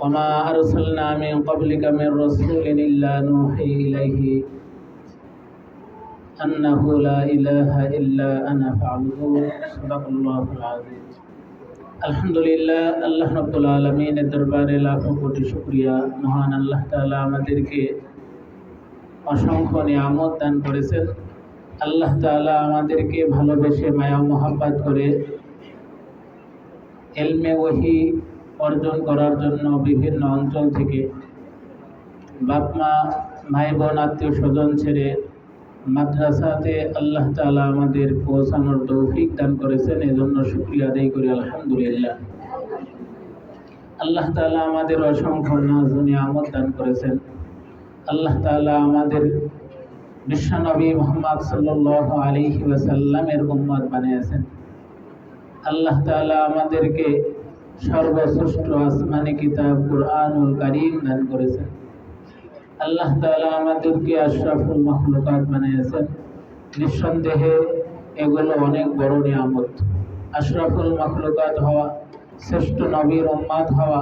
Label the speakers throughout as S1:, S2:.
S1: وما أرسلنا من قبلك من رسول إلا نوحي إليه أنه لا إله إلا أنا فاعبدون صدق الله العظيم আলহামদুলিল্লাহ আল্লাহ রব্বুল আলমিনের দরবারে লাখো কোটি শুক্রিয়া মহান আল্লাহ তাআলা আমাদেরকে অসংখ্য নিয়ামত দান করেছেন আল্লাহ তাআলা আমাদেরকে ভালোবেসে মায়া মোহাব্বত করে এলমে ওহি অর্জন করার জন্য বিভিন্ন অঞ্চল থেকে বাপমা ভাই বোন আত্মীয় স্বজন ছেড়ে মাদ্রাসাতে আল্লাহ তাআলা আমাদের পৌঁছানোর তৌফিক দান করেছেন। এই জন্য শুক্রিয়া আদায় করি, আলহামদুলিল্লাহ। আল্লাহ তাআলা আমাদের অসংখ্য নাজ আমদ দান করেছেন। আল্লাহ তাআলা আমাদের বিশ্বনবী মোহাম্মদ সাল্লাল্লাহু আলাইহি ওয়াসাল্লামের উম্মত বানিয়েছেন। আল্লাহ তাআলা আমাদেরকে সর্বশ্রেষ্ঠ আসমানি কিতাব কুরআনুল কারীম দান করেছেন। আল্লাহ তাআলা আমাদেরকে আশরাফুল মাখলুকাত বানিয়েছেন। নিঃসন্দেহে এগুলো অনেক বড় নিয়ামত। আশরাফুল মাখলুকাত হওয়া, শ্রেষ্ঠ নবীর উম্মাদ হওয়া,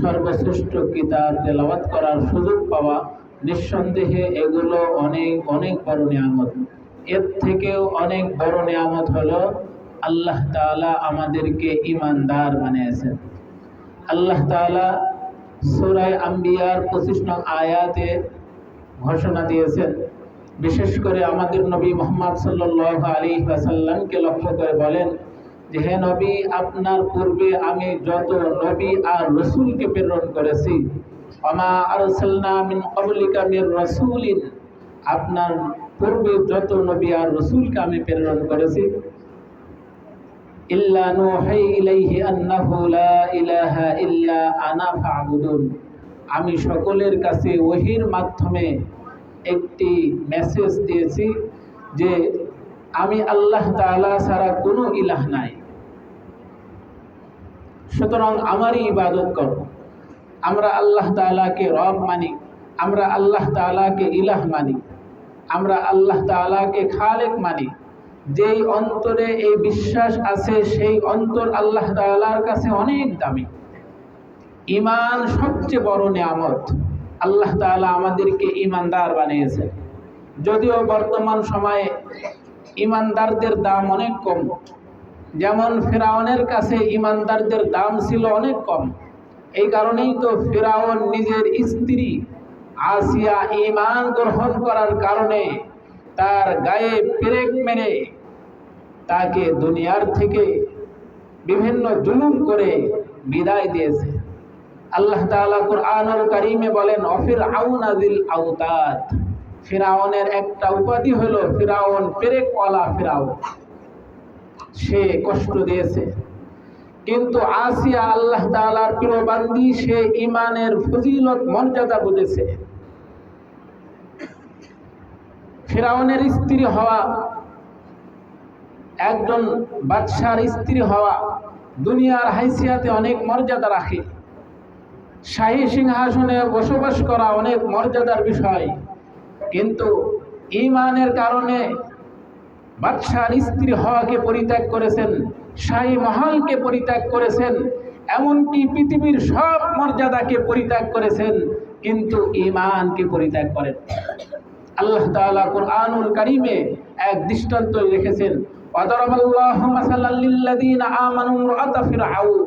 S1: সর্বশ্রেষ্ঠ কিতাব তেলাওয়াত করার সুযোগ পাওয়া, নিঃসন্দেহে এগুলো অনেক অনেক বড় নিয়ামত। এর থেকেও অনেক বড় নিয়ামত হলো আল্লাহ তাআলা আমাদেরকে ইমানদার বানিয়েছেন। আল্লাহ তাআলা সুরায় আম্বিয়ার পঁচিশ নং আয়াতে ঘোষণা দিয়েছেন, বিশেষ করে আমাদের নবী মোহাম্মদ সাল্লাহ আলী সাল্লামকে লক্ষ্য করে বলেন যে, হে নবী, আপনার পূর্বে আমি যত নবী আর রসুলকে প্রেরণ করেছি আমা আর মিন কবলিকা মির রসুলিন, আপনার পূর্বে যত নবী আর রসুলকে আমি প্রেরণ করেছি ইল্লা নুহাই ইলাইহি আন্নাহু লা ইলাহা ইল্লা আনা ফা'বুদুন। আমি সকলের কাছে ওহির মাধ্যমে একটি মেসেজ দিয়েছি যে আমি আল্লাহ তাআলা ছাড়া কোনো ইলাহ নাই। সুতরাং আমারই ইবাদত করো। আমরা আল্লাহ তালাকে রব মানি, আমরা আল্লাহ তাআলাকে ইলাহ মানি, আমরা আল্লাহ তাআলাকে খালেক মানি। যেই অন্তরে এই বিশ্বাস আছে, সেই অন্তর আল্লাহ তাআলার কাছে অনেক দামি। ইমান সবচেয়ে বড় নিয়ামত। আল্লাহ তাআলা আমাদেরকে ইমানদার বানিয়েছে। যদিও বর্তমান সময়ে ইমানদারদের দাম অনেক কম। যেমন ফেরাউনের কাছে ইমানদারদের দাম ছিল অনেক কম। এই কারণেই তো ফেরাউন নিজের স্ত্রী আসিয়া ইমান গ্রহণ করার কারণে তার গায়ে পেরেক মেরে তাকে দুনিয়ার থেকে বিভিন্ন জুলুম করে বিদায় দিয়েছে। আল্লাহ তাআলা কুরআনুল কারীমে বলেন অফির আউনাদিল আউতাত ফিরাউনের একটা উপাধি হলো ফিরাউন পেরেকওয়ালা ফিরাউন। সে কষ্ট দিয়েছে। কিন্তু আসিয়া আল্লাহ তাআলার প্রিয় বান্দি, সে ইমানের ফজিলত, মর্যাদা বুঝেছে। ফিরাউনের স্ত্রী হওয়া একজন বাদশার স্ত্রী হওয়া দুনিয়ার হাইসিয়াতে অনেক মর্যাদা রাখে। শাহী সিংহাসনে বসবাস করা অনেক মর্যাদার বিষয়। কিন্তু ইমানের কারণে বাদশার স্ত্রী হওয়াকে পরিত্যাগ করেছেন, শাহী মহলকে পরিত্যাগ করেছেন, এমনকি পৃথিবীর সব মর্যাদাকে পরিত্যাগ করেছেন, কিন্তু ইমানকে পরিত্যাগ করেন আল্লাহ তাআলা কুরআনুল কারীমে এক দৃষ্টান্ত রেখেছেন ওয়াদারাবাল্লাহু মাসালাল লিল্লাযীনা আমানু ইমরাআতা ফিরআউন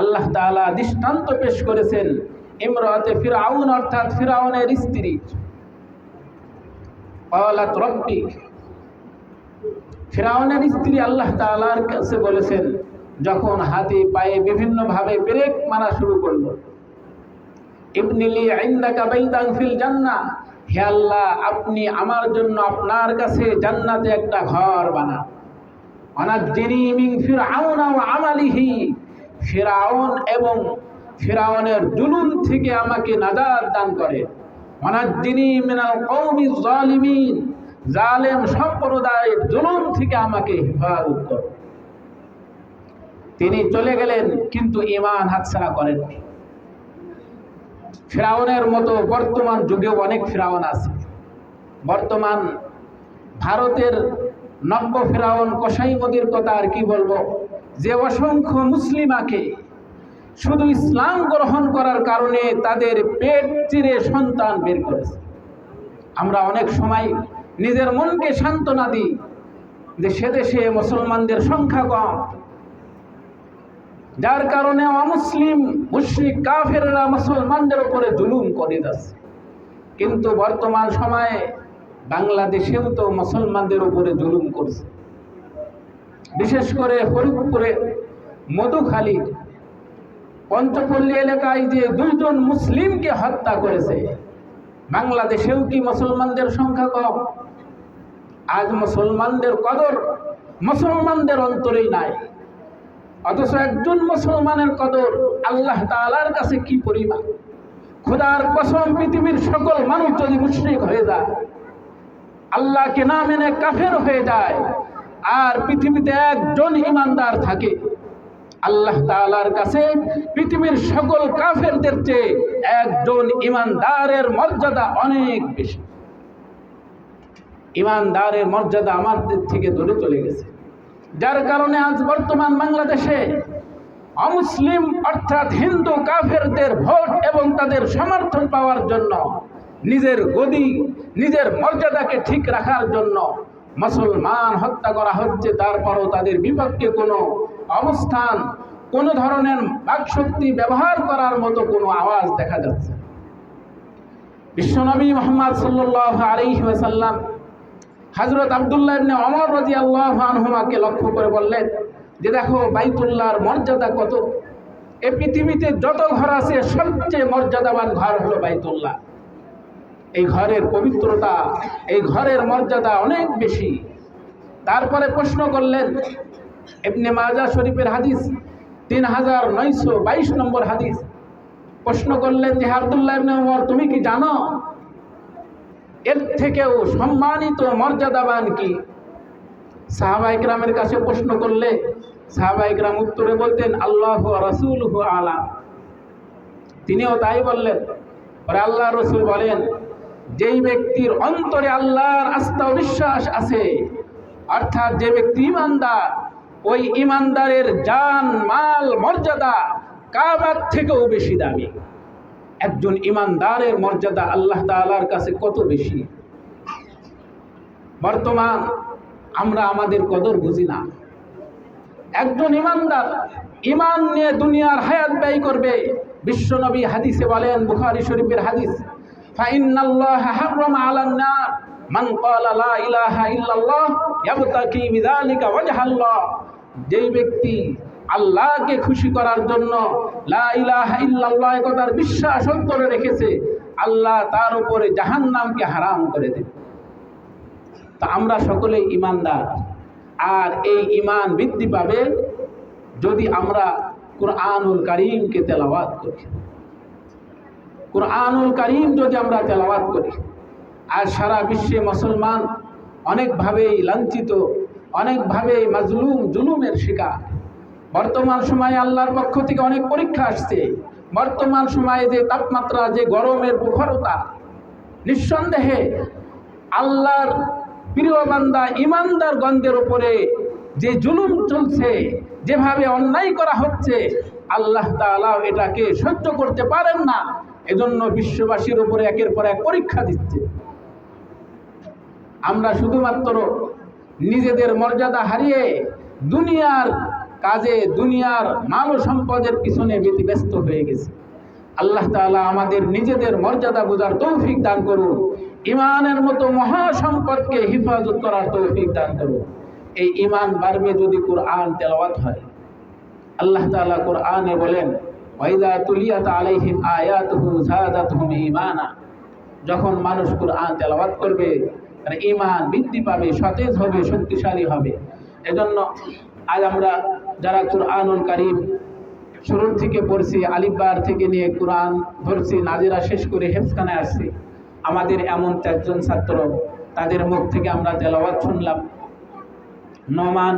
S1: আল্লাহ তাআলা দৃষ্টান্ত পেশ করেছেন ইমরাতে ফিরআউন অর্থাৎ ফিরআউনের স্ত্রী। ক্বালাত রব্বি ফিরআউনের স্ত্রী আল্লাহ তাআলার কাছে বলেছেন, যখন হাতে পায়ে বিভিন্নভাবে ব্রেক মারা শুরু করল ইবনিলি ইনদাকা বাইতান ফিল জান্নাহ। হে আল্লাহ, আপনি আমার জন্য আপনার কাছে জান্নাতে একটা ঘর বানান। অনাজ্জিনি ফিরআউনা ওয়া আমালিহি। ফিরাউন এবং ফিরাউনের জুলুম থেকে আমাকে নাজাত দান করে। অনাজ্জিনি মিনাল কওমি জালিমিন জালেম সম্প্রদায়ের জুলুম থেকে আমাকে হেফাজত করো। তিনি চলে গেলেন, কিন্তু ইমান হাতছাড়া করেননি। ফেরাউনের মতো বর্তমান যুগেও অনেক ফেরাউন আছে। বর্তমান ভারতের নব্য ফেরাউন কসাই মোদির কথা আর কি বলব? যে অসংখ্য মুসলিমাকে শুধু ইসলাম গ্রহণ করার কারণে তাদের পেট চিরে সন্তান বের করেছে। আমরা অনেক সময় নিজের মনকে সান্ত্বনা দিই যে সে দেশে মুসলমানদের সংখ্যা কম যার কারণে অমুসলিম মুশরিক, কাফেররা মুসলমানদের উপরে জুলুম করে যাচ্ছে। কিন্তু বর্তমান সময়ে বাংলাদেশেও তো মুসলমানদের উপরে জুলুম করছে। বিশেষ করে ফরিদপুরে মধুখালী পঞ্চপল্লী এলাকায় যে দুইজন মুসলিমকে হত্যা করেছে, বাংলাদেশেও কি মুসলমানদের সংখ্যা কম? আজ মুসলমানদের কদর মুসলমানদের অন্তরেই নাই। অথচ একজন মুসলমানের কদর আল্লাহ তাআলার কাছে কি পরিমাণ? খোদার কসম পৃথিবীর সকল মানুষ যদি মুশরিক হয়ে যায়, আল্লাহকে না মেনে কাফের হয়ে যায়, আর পৃথিবীতে একজন ইমানদার থাকে, আল্লাহ তাআলার কাছে পৃথিবীর সকল কাফেরদের চেয়ে একজন ইমানদারের মর্যাদা অনেক বেশি। ইমানদারের মর্যাদা আমাদের থেকে দূরে চলে গেছে। যার কারণে আজ বর্তমান বাংলাদেশে অমুসলিম অর্থাৎ হিন্দু কাফেরদের ভোট এবং তাদের সমর্থন পাওয়ার জন্য, নিজের গদি, নিজের মর্যাদাকে ঠিক রাখার জন্য মুসলমান হত্যা করা হচ্ছে, তারপরও তাদের বিপক্ষে কোনো অবস্থান, কোনো ধরনের বাকশক্তি ব্যবহার করার মতো কোনো আওয়াজ দেখা যাচ্ছে। বিশ্বনবী মোহাম্মদ সাল্লাহ ওয়াসাল্লাম হজরত আবদুল্লাহ ইবনে অমর রাজি আনহুমাকে লক্ষ্য করে বললেন, যে দেখো বাইতুল্লাহর মর্যাদা কত? এ পৃথিবীতে যত ঘর আছে, সবচেয়ে মর্যাদাবান ঘর হলো বাইতুল্লাহ। এই ঘরের পবিত্রতা, এই ঘরের মর্যাদা অনেক বেশি। তারপরে প্রশ্ন করলেন, ইবনে মাজা শরীফের হাদিস তিন হাজার নয়শো বাইশ নম্বর হাদিস। প্রশ্ন করলেন, যে আবদুল্লাহ ইবনে ওমর, তুমি কি জানো এর থেকেও সম্মানিত মর্যাদাবান কি? সাহাবাইকরামের কাছে প্রশ্ন করলে সাহাবাইকরাম উত্তরে বলতেন, আল্লাহ রসুল হু আলা। তিনিও তাই বললেন। পরে আল্লাহ রসুল বলেন, যেই ব্যক্তির অন্তরে আল্লাহর আস্থা বিশ্বাস আছে, অর্থাৎ যে ব্যক্তি ইমানদার, ওই ইমানদারের জান, মাল, মর্যাদা কাবার থেকেও বেশি দামি। একজন ইমানদারের মর্যাদা আল্লাহ তাআলার কাছে কত বেশি? বর্তমান আমরা আমাদের কদর বুঝি না। একজন ইমানদার ইমান নিয়ে দুনিয়ার হায়াত ব্যয় করবে। বিশ্বনবী হাদিসে বলেন, বুখারী শরীফের হাদিস লা ইলাহা ইল্লাল্লাহ ওয়াজহাল্লাহ। যেই ব্যক্তি আল্লাহকে খুশি করার জন্য কথার বিশ্বাস অন্তরে রেখেছে, আল্লাহ তার উপরে জাহান্নামকে হারাম করে দেবে। তা আমরা সকলে ইমানদার, আর এই ইমান বৃদ্ধি পাবে যদি আমরা কোরআনুল করিমকে তেলাওয়াত করি। কোরআনুল করিম যদি আমরা তেলাওয়াত করি, আর সারা বিশ্বে মুসলমান অনেকভাবেই লাঞ্ছিত, অনেকভাবেই মাজলুম, জুলুমের শিকার। বর্তমান সময়ে আল্লাহর পক্ষ থেকে অনেক পরীক্ষা আসছে। বর্তমান সময়ে যে তাপমাত্রা, যে গরমের প্রখরতা, নিঃসন্দেহে আল্লাহর প্রিয় বান্দা ইমানদার গন্ধের উপরে যে জুলুম চলছে, যেভাবে অন্যায় করা হচ্ছে, আল্লাহ তাআলা এটাকে সহ্য করতে পারেন না। এজন্য বিশ্ববাসীর উপরে একের পর এক পরীক্ষা দিচ্ছে। আমরা শুধুমাত্র নিজেদের মর্যাদা হারিয়ে দুনিয়ার কাজে, দুনিয়ার মানব সম্পদের পিছনে ব্যতিব্যস্ত হয়ে গেছে। আল্লাহ তাআলা আমাদের নিজেদের মর্যাদা বোঝার তৌফিক দান করুন। ইমানের মতো মহা সম্পদকে হিফাজত করার তৌফিক দান করুন। এই ইমান বাড়বে যদি কোরআন তেলাওয়াত হয়। আল্লাহ তাআলা কোরআনে বলেন যখন মানুষ কোরআন তেলাওয়াত করবে ইমান বৃদ্ধি পাবে, সতেজ হবে, শক্তিশালী হবে। এজন্য আজ আমরা যারা কোরআনুল করিম শুরুর থেকে পড়ছি আলিফবার থেকে নিয়ে কোরআন ধরছি, নাজিরা শেষ করে হেফখানে আসছি, আমাদের এমন চারজন ছাত্র, তাদের মুখ থেকে আমরা তেলাওয়াত শুনলাম। নমান